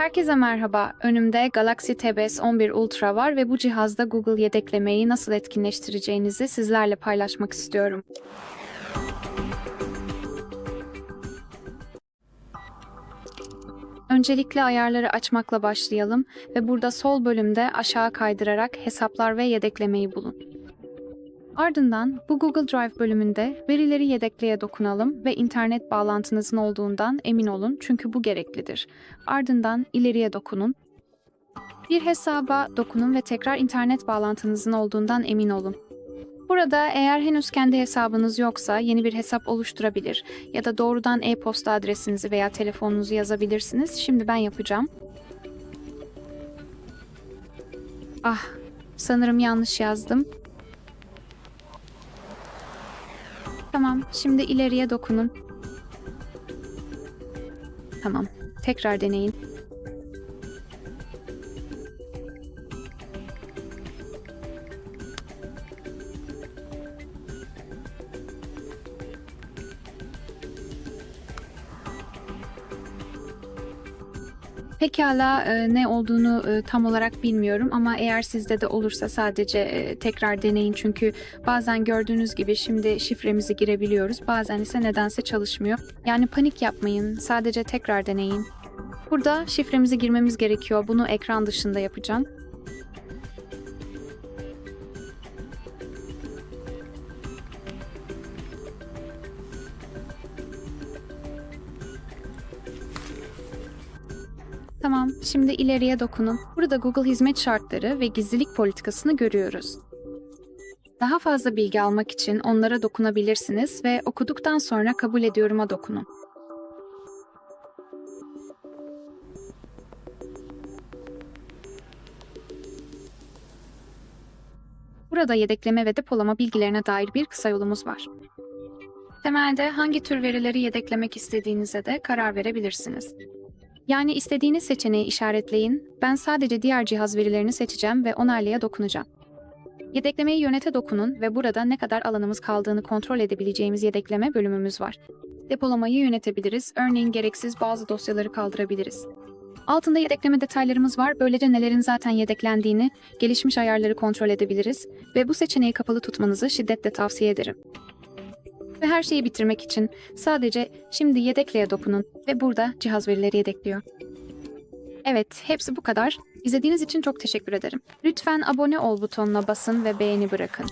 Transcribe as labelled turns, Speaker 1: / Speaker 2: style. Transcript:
Speaker 1: Herkese merhaba. Önümde Galaxy TBS 11 Ultra var ve bu cihazda Google yedeklemeyi nasıl etkinleştireceğinizi sizlerle paylaşmak istiyorum. Öncelikle ayarları açmakla başlayalım ve burada sol bölümde aşağı kaydırarak hesaplar ve yedeklemeyi bulun. Ardından bu Google Drive bölümünde verileri yedekleye dokunalım ve internet bağlantınızın olduğundan emin olun çünkü bu gereklidir. Ardından ileriye dokunun. Bir hesaba dokunun ve tekrar internet bağlantınızın olduğundan emin olun. Burada eğer henüz kendi hesabınız yoksa yeni bir hesap oluşturabilir ya da doğrudan e-posta adresinizi veya telefonunuzu yazabilirsiniz. Şimdi ben yapacağım. Ah, sanırım yanlış yazdım. Tamam, şimdi ileriye dokunun. Tamam, tekrar deneyin. Pekala e, ne olduğunu e, tam olarak bilmiyorum ama eğer sizde de olursa sadece e, tekrar deneyin çünkü bazen gördüğünüz gibi şimdi şifremizi girebiliyoruz bazen ise nedense çalışmıyor. Yani panik yapmayın sadece tekrar deneyin. Burada şifremizi girmemiz gerekiyor bunu ekran dışında yapacağım. Tamam, şimdi ileriye dokunun. Burada Google hizmet şartları ve gizlilik politikasını görüyoruz. Daha fazla bilgi almak için onlara dokunabilirsiniz ve okuduktan sonra kabul ediyorum'a dokunun. Burada yedekleme ve depolama bilgilerine dair bir kısa yolumuz var. Temelde hangi tür verileri yedeklemek istediğinize de karar verebilirsiniz. Yani istediğiniz seçeneği işaretleyin. Ben sadece diğer cihaz verilerini seçeceğim ve onaylaya dokunacağım. Yedeklemeyi yönete dokunun ve burada ne kadar alanımız kaldığını kontrol edebileceğimiz yedekleme bölümümüz var. Depolamayı yönetebiliriz. Örneğin gereksiz bazı dosyaları kaldırabiliriz. Altında yedekleme detaylarımız var. Böylece nelerin zaten yedeklendiğini, gelişmiş ayarları kontrol edebiliriz ve bu seçeneği kapalı tutmanızı şiddetle tavsiye ederim. Ve her şeyi bitirmek için sadece şimdi yedekleye dokunun ve burada cihaz verileri yedekliyor. Evet, hepsi bu kadar. İzlediğiniz için çok teşekkür ederim. Lütfen abone ol butonuna basın ve beğeni bırakın.